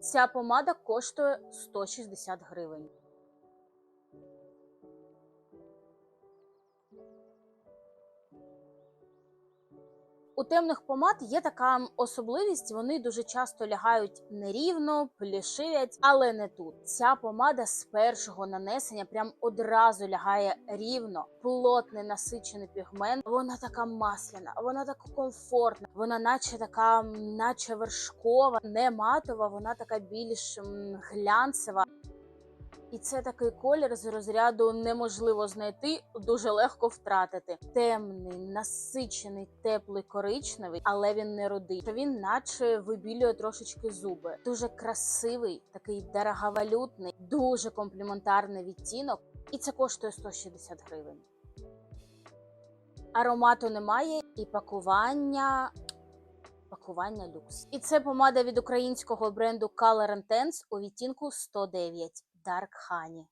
Ця помада коштує 160 гривень. У темних помад є така особливість, вони дуже часто лягають нерівно, плішивять, але не тут. Ця помада з першого нанесення прям одразу лягає рівно, плотний насичений пігмент. Вона така масляна, вона така комфортна, вона наче така, наче вершкова, не матова, вона така більш глянцева. І це такий колір з розряду неможливо знайти, дуже легко втратити. Темний, насичений, теплий коричневий, але він не рудий. Він наче вибілює трошечки зуби. Дуже красивий, такий дороговалютний, дуже компліментарний відтінок. І це коштує 160 гривень. Аромату немає, і пакування. Пакування люкс. І це помада від українського бренду Color Intense у відтінку 109 Honey.